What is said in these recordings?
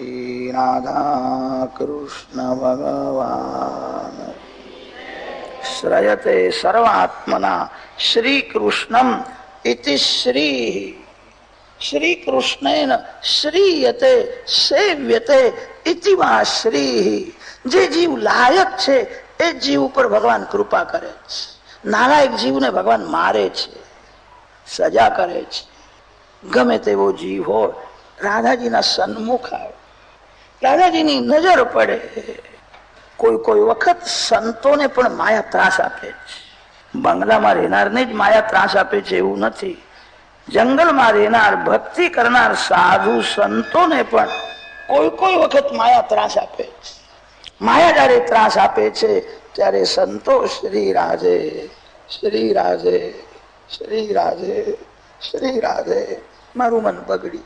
શ્રી રાધા કૃષ્ણ ભગવાન શ્રયતે સર્વાત્મના શ્રી કૃષ્ણમ શ્રી શ્રી કૃષ્ણેન શ્રીયતે સેવ્યતે ઇતિવા શ્રી જે જીવ લાયક છે એ જીવ ઉપર ભગવાન કૃપા કરે છે નાલાયક જીવને ભગવાન મારે છે સજા કરે છે ગમે તેવો જીવ હોય રાધાજીના સન્મુખ આવે રાધાજીની નજર પડે. કોઈ કોઈ વખત સંતોને પણ માયા ત્રાસ આપે છે. બંગલામાં રહેનારને જ માયા ત્રાસ આપે છે એવું નથી. જંગલમાં રહેનાર, ભક્તિ કરનાર, સાધુ સંતોને પણ કોઈ કોઈ વખત માયા ત્રાસ આપે છે. માયા જયારે ત્રાસ આપે છે, ત્યારે સંતો શ્રી રાજે શ્રી રાજે શ્રી રાજે શ્રી રાજે મારું મન બગડ્યું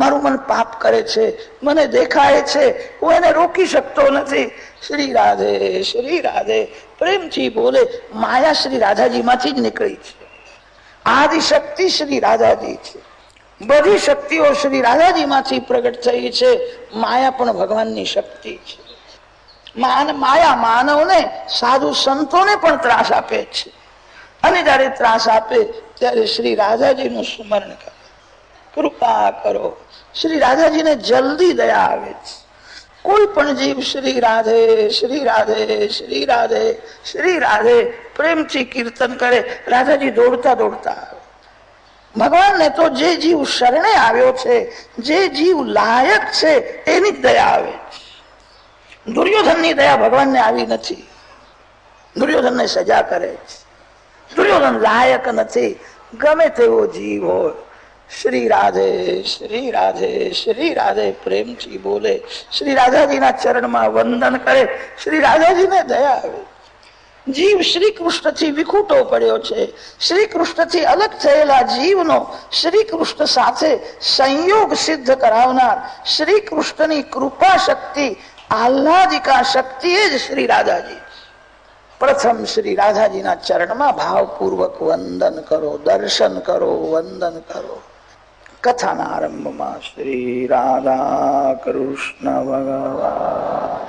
મારું મન પાપ કરે છે, મને દેખાય છે, હું એને રોકી શકતો નથી. શ્રી રાધે શ્રી રાધે, પ્રેમથી બોલે, માયા શ્રી રાધાજી માંથી જ નીકળી છે. આદિ શ્રી રાધાજી છે. બધી શક્તિઓ શ્રી રાધાજી માંથી પ્રગટ થઈ છે. માયા પણ ભગવાનની શક્તિ છે. માયા માનવને, સાધુ સંતોને પણ ત્રાસ આપે છે. અને જ્યારે ત્રાસ આપે, ત્યારે શ્રી રાધાજીનું સ્મરણ કરે. કૃપા કરો. શ્રી રાધાજીને જલ્દી દયા આવે છે. કોઈ પણ જીવ શ્રી રાધે શ્રી રાધે શ્રી રાધે શ્રી રાધે પ્રેમથી કીર્તન કરે, રાધાજી દોડતા દોડતા આવે. ભગવાનને તો જે જીવ શરણે આવ્યો છે, જે જીવ લાયક છે, એની જ દયા આવે દુર્યોધનની દયા ભગવાનને આવી નથી. દુર્યોધનને સજા કરે દુર્યોધન લાયક નથી. ગમે તેવો જીવ હોય. શ્રી રાધે શ્રી રાધે શ્રી રાધે પ્રેમથી બોલે. શ્રી રાધાજીના ચરણમાં વંદન કરે. શ્રી રાધાજીને દયા આવે. જીવ શ્રી કૃષ્ણથી વિખૂટો પડ્યો છે. શ્રી કૃષ્ણથી અલગ થયેલા જીવનો શ્રી કૃષ્ણ સાથે સંયોગ સિદ્ધ કરાવનાર શ્રી કૃષ્ણની કૃપા શક્તિ, આહ્લાદિકા શક્તિ એ જ શ્રી રાધાજી. પ્રથમ શ્રી રાધાજીના ચરણમાં ભાવપૂર્વક વંદન કરો, દર્શન કરો, વંદન કરો. કથાના આરંભમાં શ્રી રાધા કૃષ્ણ ભગવાન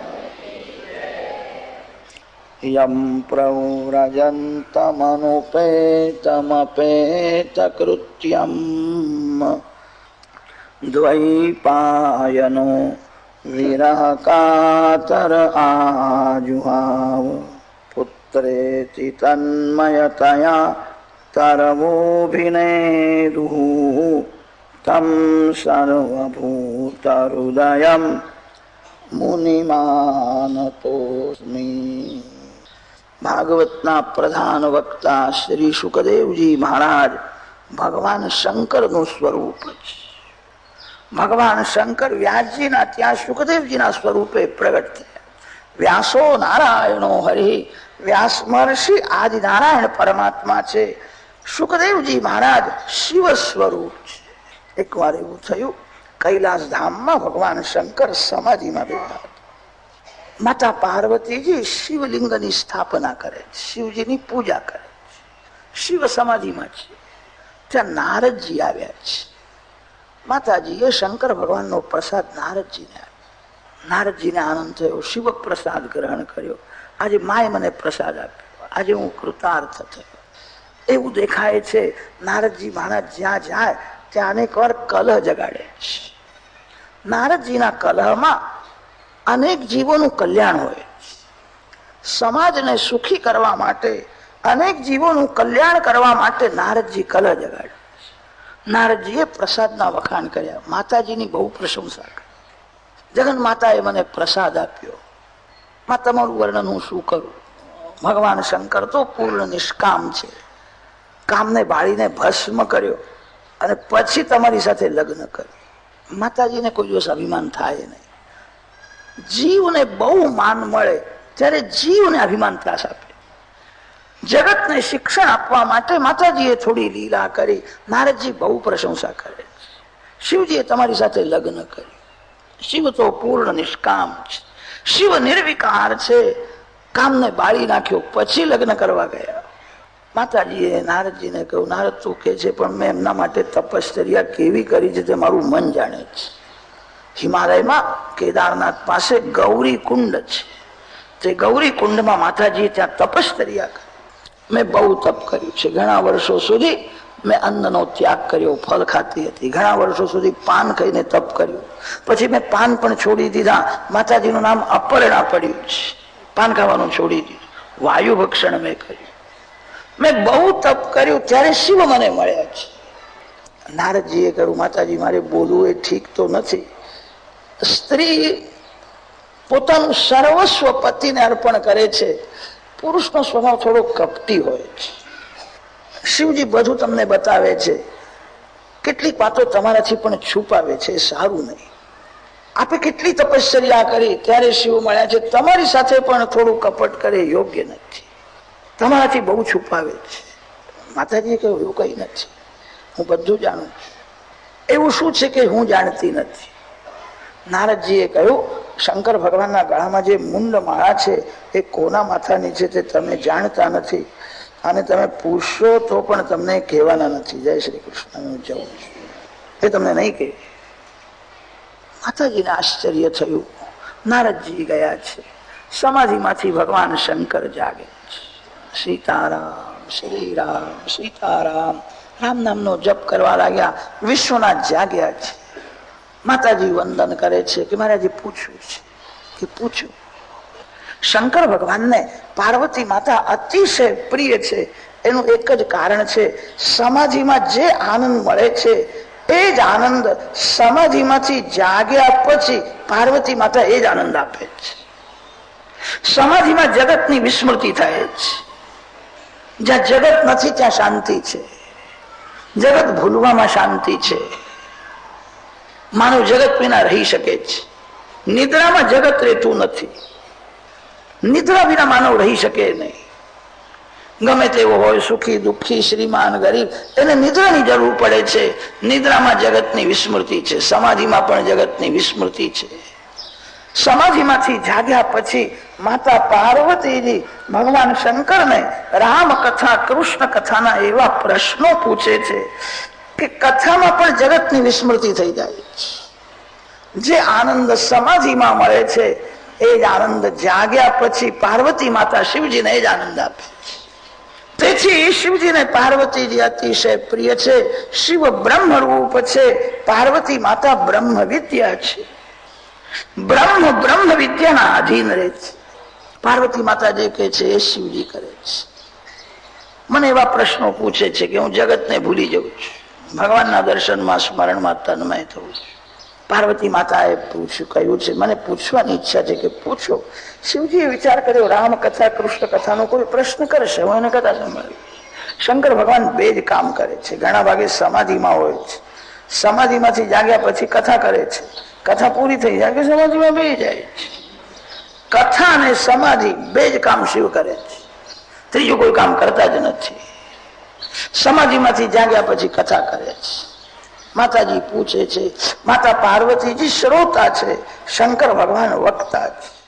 યમ પ્રવ્રજંતમનુપેતમપેતકૃત્યમ દ્વૈપાયનો વિરહ કાતર આજુહાવ પુત્રેતિ તન્મયતયા તરવોભિનેદુઃ तं सर्वभूतहृदयं મુનિમાનતોસ્મિ ભાગવતના પ્રધાન વક્તા શ્રી સુખદેવજી મહારાજ ભગવાન શંકરનું સ્વરૂપ છે ભગવાન શંકર વ્યાસજીના ત્યાં સુખદેવજીના સ્વરૂપે પ્રગટ થયા વ્યાસો નારાયણો હરિ વ્યાસ મહર્ષિ આદિ નારાયણ પરમાત્મા છે સુખદેવજી મહારાજ શિવ સ્વરૂપ છે એકવાર એવું થયું, કૈલાસ ધામમાં ભગવાન શંકર સમાધિમાં બેઠા માતા પાર્વતીજી શિવલિંગની સ્થાપના કરે શિવજીની પૂજા કરે શિવ સમાધિમાં છે. ત્યાં નારદજી આવ્યા છે. માતાજીએ શંકર ભગવાનનો પ્રસાદ નારદજીને આપ્યો. નારદજીને આનંદ થયો શિવ પ્રસાદ ગ્રહણ કર્યો. આજે માએ મને પ્રસાદ આપ્યો. આજે હું કૃતાર્થ થયો. એવું દેખાય છે, નારદજી મહારાજ જ્યાં જાય ત્યાં અનેક વાર કલહ જગાડે. છે નારદજીના કલહમાં અનેક જીવોનું કલ્યાણ હોય. સમાજને સુખી કરવા માટે, અનેક જીવોનું કલ્યાણ કરવા માટે નારદજી કલહ જગાડે. નારદજીએ પ્રસાદના વખાણ કર્યા. માતાજીની બહુ પ્રશંસા કરી. જગન માતાએ મને પ્રસાદ આપ્યો. માં, તમારું વર્ણન હું શું કરું? ભગવાન શંકર તો પૂર્ણ નિષ્કામ છે. કામને બાળીને ભસ્મ કર્યો. અને પછી તમારી સાથે લગ્ન કર્યું માતાજીને કોઈ દિવસ અભિમાન થાય નહીં. જીવને બહુ માન મળે ત્યારે જીવને અભિમાન ત્રાસ આપે. જગતને શિક્ષણ આપવા માટે માતાજીએ થોડી લીલા કરી. નારદજી બહુ પ્રશંસા કરે શિવજીએ તમારી સાથે લગ્ન કર્યું. શિવ તો પૂર્ણ નિષ્કામ છે. શિવ નિર્વિકાર છે. કામને બાળી નાખ્યો. પછી લગ્ન કરવા ગયા. માતાજીએ, નારદજીને કહ્યું, નારદ, તું કે છે, પણ મેં એમના માટે તપશ્ચર્યા કેવી કરી છે તે મારું મન જાણે છે. હિમાલયમાં કેદારનાથ પાસે ગૌરી કુંડ છે. તે ગૌરી કુંડમાં માતાજી ત્યાં તપશ્ચર્યા કરી. મેં બહુ તપ કર્યું છે. ઘણા વર્ષો સુધી મેં અન્નનો ત્યાગ કર્યો, ફળ ખાતી હતી. ઘણા વર્ષો સુધી પાન ખાઈને તપ કર્યું. પછી મેં પાન પણ છોડી દીધા. માતાજીનું નામ અપર્ણા પડ્યું છે. પાન ખાવાનું છોડી દીધું. વાયુ ભક્ષણ મેં કર્યું. મેં બહુ તપ કર્યું, ત્યારે શિવ મને મળ્યા છે. નારદજીએ કહ્યું, માતાજી, મારે બોલવું એ ઠીક તો નથી. સ્ત્રી પોતાનું સર્વસ્વ પતિને અર્પણ કરે છે. પુરુષનો સ્વભાવ થોડો કપટી હોય છે. શિવજી બધું તમને બતાવે છે. કેટલીક વાતો તમારાથી પણ છુપાવે છે સારું નહીં. આપે કેટલી તપશ્ચર્યા કરી, ત્યારે શિવ મળ્યા છે. તમારી સાથે પણ થોડું કપટ કરે યોગ્ય નથી. તમારાથી બહુ છુપાવે છે. માતાજીએ કહ્યું, એવું કંઈ નથી. હું બધું જાણું છું. એવું શું છે કે હું જાણતી નથી? નારદજીએ કહ્યું, શંકર ભગવાનના ગળામાં જે મુંડ માળા છે, એ કોના માથાની છે તે તમે જાણતા નથી. અને તમે પૂછશો તો પણ તમને કહેવાના નથી. જય શ્રી કૃષ્ણ, હું જઉં છું. એ તમને નહીં કહે. માતાજીને આશ્ચર્ય થયું. નારદજી ગયા છે. સમાધિમાંથી ભગવાન શંકર જાગે છે. સીતારામ શ્રી રામ સીતારામ. રામ નામનો જપ કરવા લાગ્યા. વિશ્વના જાગ્યા છે. માતાજી વંદન કરે છે કે મારે આજે પૂછવું છે કે પૂછ્યું. શંકર ભગવાનને પાર્વતી માતા અતિશય પ્રિય છે. એનું એક જ કારણ છે, સમાધિમાં જે આનંદ મળે છે, એ જ આનંદ સમાધિમાંથી જાગ્યા પછી પાર્વતી માતા એ જ આનંદ આપે છે. સમાધિમાં જગતની વિસ્મૃતિ થાય છે. જ્યાં જગત નથી ત્યાં શાંતિ છે. જગત ભૂલવામાં શાંતિ છે. માનવ જગત વિના રહી શકે છે નિદ્રામાં જગત રહેતું નથી. નિદ્રા વિના માનવ રહી શકે નહીં. ગમે તેવો હોય સુખી, દુઃખી, શ્રીમાન, ગરીબ, એને નિદ્રાની જરૂર પડે છે. નિદ્રામાં જગતની વિસ્મૃતિ છે. સમાધિમાં પણ જગતની વિસ્મૃતિ છે. સમાધિમાંથી જાગ્યા પછી માતા પાર્વતીજી ભગવાન શંકરને રામ કથા કૃષ્ણ કથાના એવા પ્રશ્નો પૂછે છે કે કથામાં પણ જગતની વિસ્મૃતિ થઈ જાય. જે આનંદ સમાધિમાં મળે છે, એ જ આનંદ જાગ્યા પછી પાર્વતી માતા શિવજીને એ જ આનંદ આપે તેથી શિવજીને પાર્વતીજી અતિશય પ્રિય છે. શિવ બ્રહ્મ રૂપ છે. પાર્વતી માતા બ્રહ્મ વિદ્યા છે. બ્રહ્મ બ્રહ્મ વિદ્યાના આધીન રહે છે. પાર્વતી માતા જે કહે છે, એ શિવજી કરે છે. મને એવા પ્રશ્નો પૂછે છે કે હું જગતને ભૂલી જાઉં છું. ભગવાનના દર્શનમાં સ્મરણમાં તન્મય થવું છું. પાર્વતી માતાએ પૂછ્યું, કહ્યું છે, મને પૂછવાની ઈચ્છા છે કે પૂછો. શિવજીએ વિચાર કર્યો રામ કથા કૃષ્ણ કથાનો કોઈ પ્રશ્ન કરશે? હું એને કથા સંભળાવી શંકર ભગવાન બે જ કામ કરે છે. ઘણા ભાગે સમાધિમાં હોય છે. સમાધિમાંથી જાગ્યા પછી કથા કરે છે. કથા પૂરી થઈ જાય કે સમાધિમાં બે જાય છે. કથા અને સમાધિ બે જ કામ શિવ કરે છે. ત્રીજું કોઈ કામ કરતા જ નથી. સમાધિમાંથી જાગ્યા પછી કથા કરે છે. માતાજી પૂછે છે, માતા પાર્વતીજી, શ્રોતા છે. શંકર ભગવાન વક્તા છે.